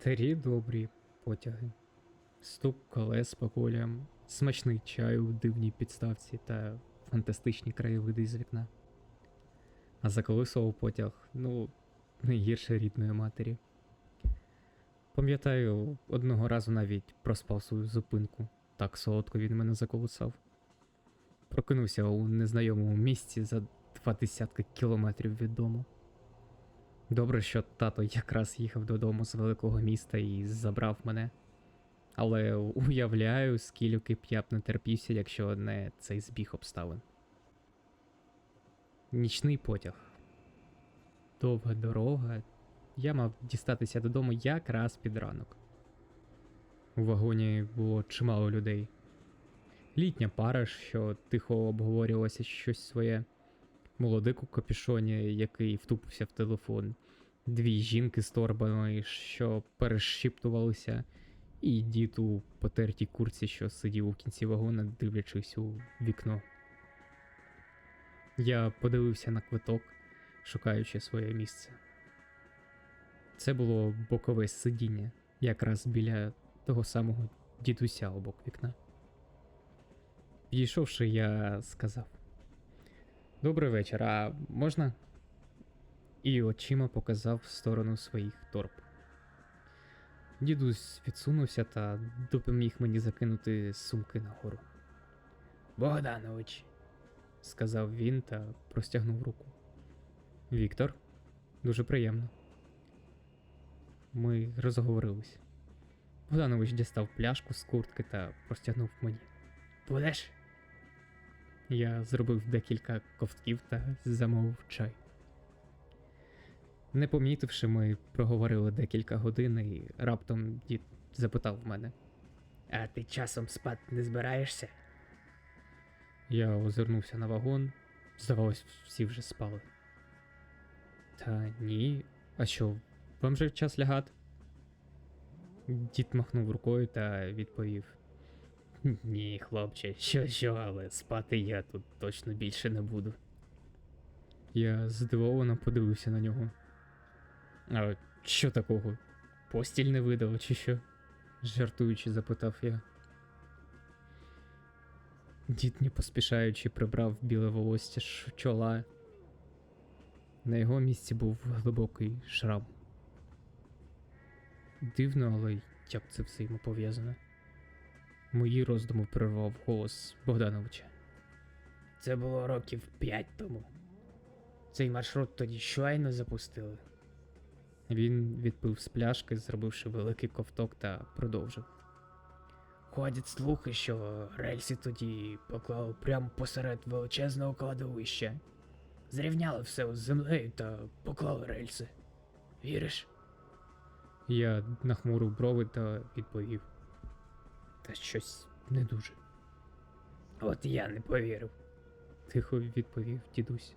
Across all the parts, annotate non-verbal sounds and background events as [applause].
Старі добрі потяги. Стук колес по колям, смачний чай у дивній підставці та фантастичні краєвиди з вікна. А заколисував потяг, ну, не гірше рідної матері. Пам'ятаю, одного разу навіть проспав свою зупинку. Так солодко він мене заколисав. Прокинувся у незнайомому місці за два десятки кілометрів від дому. Добре, що тато якраз їхав додому з великого міста і забрав мене. Але уявляю, скільки б я б не терпівся, якщо не цей збіг обставин. Нічний потяг. Довга дорога. Я мав дістатися додому якраз під ранок. У вагоні було чимало людей. Літня пара, що тихо обговорювалося щось своє, молодик у капюшоні, який втупився в телефон, дві жінки з торбами, що перешіптувалися, і дід у потертій курці, що сидів у кінці вагона, дивлячись у вікно. Я подивився на квиток, шукаючи своє місце. Це було бокове сидіння, якраз біля того самого дідуся обок вікна. Підійшовши, я сказав: Добрий вечір, а можна? І очима показав в сторону своїх торб. Дідусь відсунувся та допоміг мені закинути сумки нагору. Богданович, сказав він та простягнув руку. Віктор, дуже приємно. Ми розговорились. Богданович дістав пляшку з куртки та простягнув мені. Будеш? Я зробив декілька ковтків та замовив чай. Не помітивши, ми проговорили декілька годин, і раптом дід запитав мене. А ти часом спати не збираєшся? Я озирнувся на вагон, здавалось, всі вже спали. Та ні, а що, вам же час лягати? Дід махнув рукою та відповів. [laughs] Ні, хлопче, що що, але спати я тут точно більше не буду. Я здивовано подивився на нього. А що такого? Постіль не видала, чи що? жартуючи, запитав я. Дід, не поспішаючи, прибрав біле волосся з чола. На його місці був глибокий шрам. Дивно, але як це взаємопов'язане? Мої роздуми прервав голос Богдановича. Це було років п'ять тому. Цей маршрут тоді щойно запустили. Він відпив з пляшки, зробивши великий ковток та продовжив. Ходять слухи, що рельси тоді поклали прямо посеред величезного кладовища. Зрівняли все з землею та поклали рельси. Віриш? Я нахмурив брови та відповів. Та щось не дуже. От я не повірив. Тихо відповів дідусь.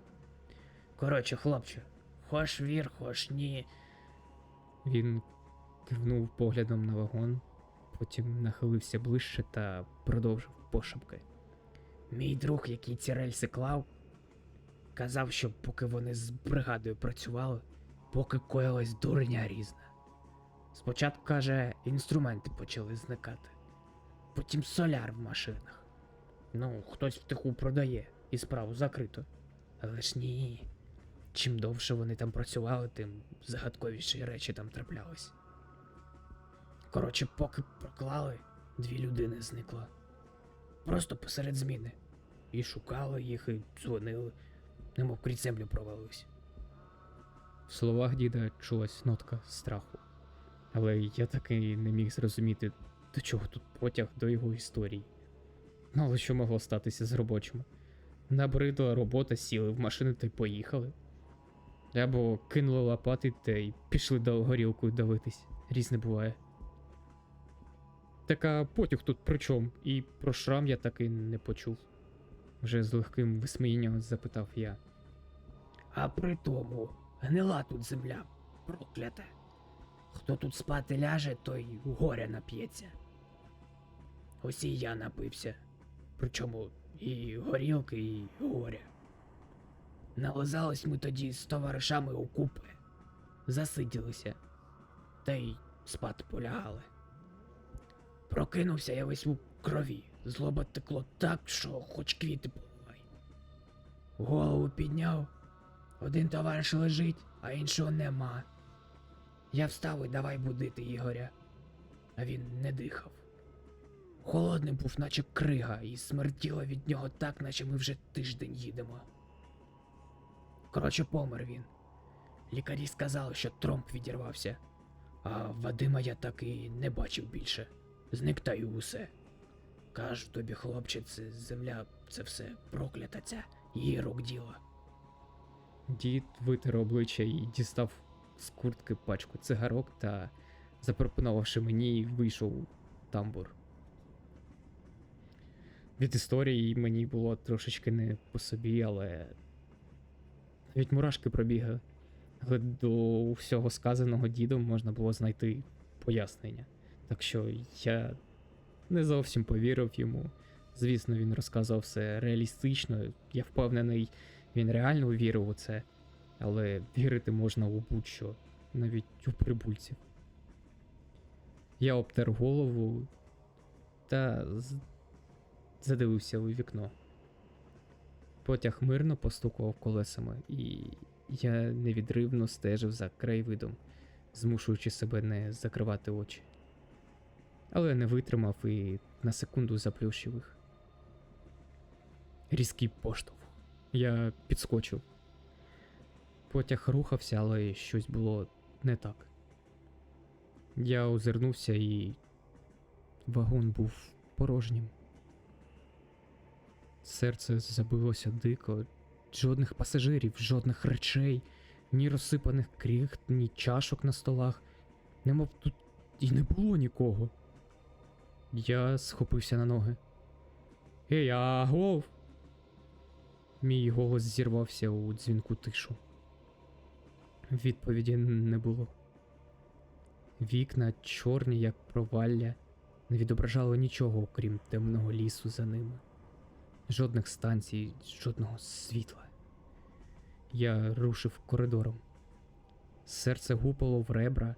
Коротше, хлопче, хоч вір, хоч ні. Він кивнув поглядом на вагон, потім нахилився ближче та продовжив пошепки. Мій друг, який ці рельси клав, казав, що поки вони з бригадою працювали, поки коїлась дурня різна. Спочатку, каже, інструменти почали зникати, потім соляр в машинах. Ну, хтось втиху продає і справу закрито. Але ж ні. Чим довше вони там працювали, тим загадковіші речі там траплялись. Коротше, поки проклали, дві людини зникло. Просто посеред зміни. І шукали їх, і дзвонили, немов крізь землю провалились. В словах діда чулась нотка страху. Але я таки не міг зрозуміти, до чого тут потяг до його історії. Але що могло статися з робочими? Набридла робота, сіли в машину та й поїхали. Або кинули лопати та й пішли до горілкою давитись. Різне буває. Така потяг тут при чому? І про шрам я таки не почув. Вже з легким висміянням запитав я. А при тому, гнила тут земля, проклята. Хто тут спати ляже, той горя нап'ється. Ось і я напився. Причому і горілки, і горя. Нализались ми тоді з товаришами у купи. Засиділися. Та й спати полягали. Прокинувся я весь у крові. Злоба текло так, що хоч квіти поливай. Голову підняв. Один товариш лежить, а іншого нема. Я встав і давай будити Ігоря. А він не дихав. Холодний був, наче крига, і смертіло від нього так, наче ми вже тиждень їдемо. Коротше, помер він. Лікарі сказали, що тромб відірвався, а Вадима я так і не бачив більше. Зник та й усе. Кажу тобі, хлопче, це земля, це все проклята ця, її рук діло. Дід витер обличчя і дістав з куртки пачку цигарок та, запропонувавши мені, вийшов у тамбур. Від історії мені було трошечки не по собі, але навіть мурашки пробігли. До всього сказаного дідом можна було знайти пояснення. Так що я не зовсім повірив йому. Звісно, він розказав все реалістично. Я впевнений, він реально вірив у це, але вірити можна у будь-що, навіть у прибульців. Я обтер голову та задивився у вікно. Потяг мирно постукував колесами, і я невідривно стежив за краєвидом, змушуючи себе не закривати очі. Але не витримав і на секунду заплющив їх. Різкий поштовх. Я підскочив. Потяг рухався, але щось було не так. Я озирнувся і вагон був порожнім. Серце забилося дико, жодних пасажирів, жодних речей, ні розсипаних кріхт, ні чашок на столах. Немов тут і не було нікого. Я схопився на ноги. Ей, агов! Мій голос зірвався у дзвінку тишу. Відповіді не було. Вікна, чорні, як провалля, не відображали нічого, окрім темного лісу за ними. Жодних станцій, жодного світла. Я рушив коридором. Серце гупало в ребра.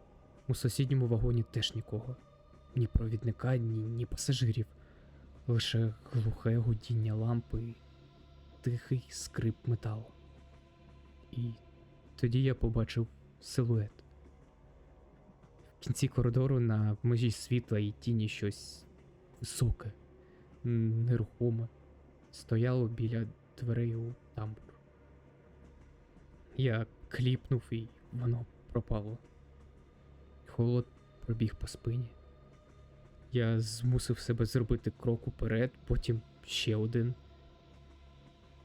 У сусідньому вагоні теж нікого. Ні провідника, ні, ні пасажирів. Лише глухе гудіння лампи, і тихий скрип металу. І тоді я побачив силует. В кінці коридору на межі світла і тіні щось високе, нерухоме, стояло біля дверей у тамбур. Я кліпнув і воно пропало. Холод пробіг по спині. Я змусив себе зробити крок уперед, потім ще один.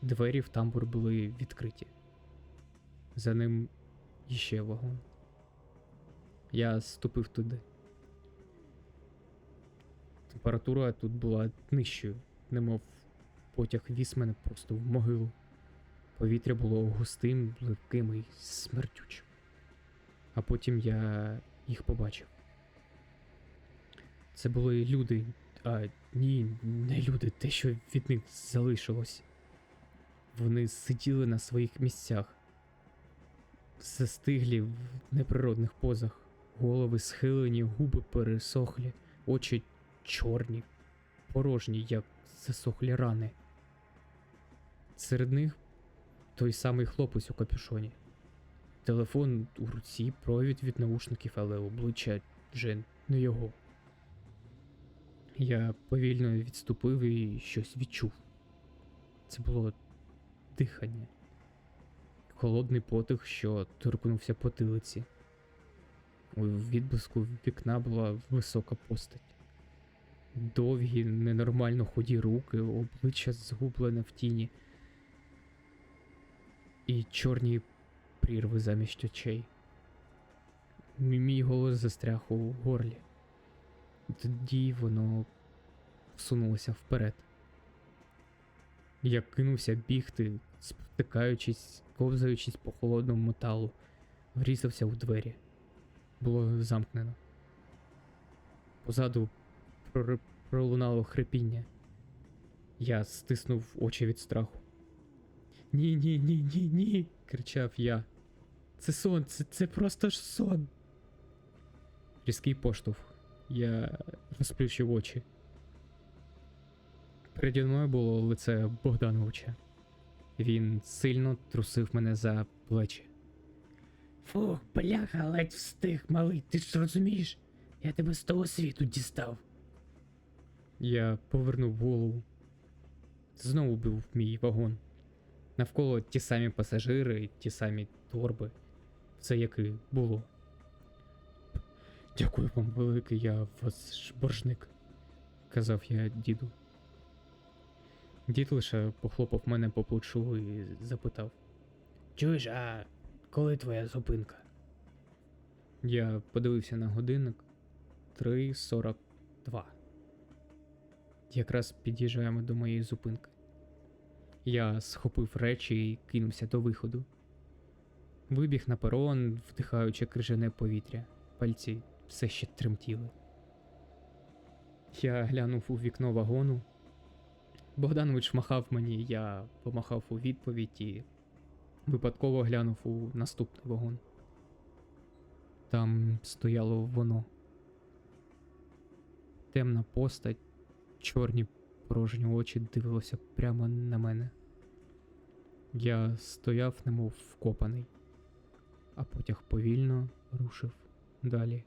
Двері в тамбур були відкриті. За ним іще вагон. Я ступив туди. Температура тут була нижчою, немов потяг віз мене просто в могилу. Повітря було густим, липким і смертючим. А потім я їх побачив. Це були люди, а ні, не люди, те, що від них залишилось. Вони сиділи на своїх місцях, застиглі в неприродних позах, голови схилені, губи пересохлі, очі чорні, порожні, як засохлі рани. Серед них той самий хлопець у капюшоні. Телефон у руці, провід від наушників, але обличчя вже не його. Я повільно відступив і щось відчув. Це було дихання. Холодний потих, що торкнувся потилиці. У відблиску вікна була висока постать. Довгі, ненормально худі руки, обличчя згублене в тіні. І чорні прірви замість очей. Мій голос застряг у горлі. Тоді воно всунулося вперед. Я кинувся бігти, спотикаючись, ковзаючись по холодному металу, врізався у двері. Було замкнено. Позаду пролунало хрипіння. Я стиснув очі від страху. Ні, ні, ні, ні, ні. кричав я. Це сон, це, це просто ж сон. Різкий поштовх. Я розплющив очі. Переді мною було лице Богдановича. Він сильно трусив мене за плечі. Фух, бляха, ледь встиг, малий, ти ж розумієш? Я тебе з того світу дістав. Я повернув голову. Знову був мій вагон. Навколо ті самі пасажири, ті самі торби. Все як і було. Дякую вам велике, я вас боржник, казав я діду. Дід лише похлопав мене по плечу і запитав. Чуєш, а коли твоя зупинка? Я подивився на годинник 3.42. Якраз під'їжджаємо до моєї зупинки. Я схопив речі і кинувся до виходу. Вибіг на перон, вдихаючи крижане повітря. Пальці все ще тремтіли. Я глянув у вікно вагону. Богданович махав мені, я помахав у відповідь і випадково глянув у наступний вагон. Там стояло воно. Темна постать, чорні порожні очі дивилося прямо на мене. Я стояв, немов вкопаний, а потяг повільно рушив далі.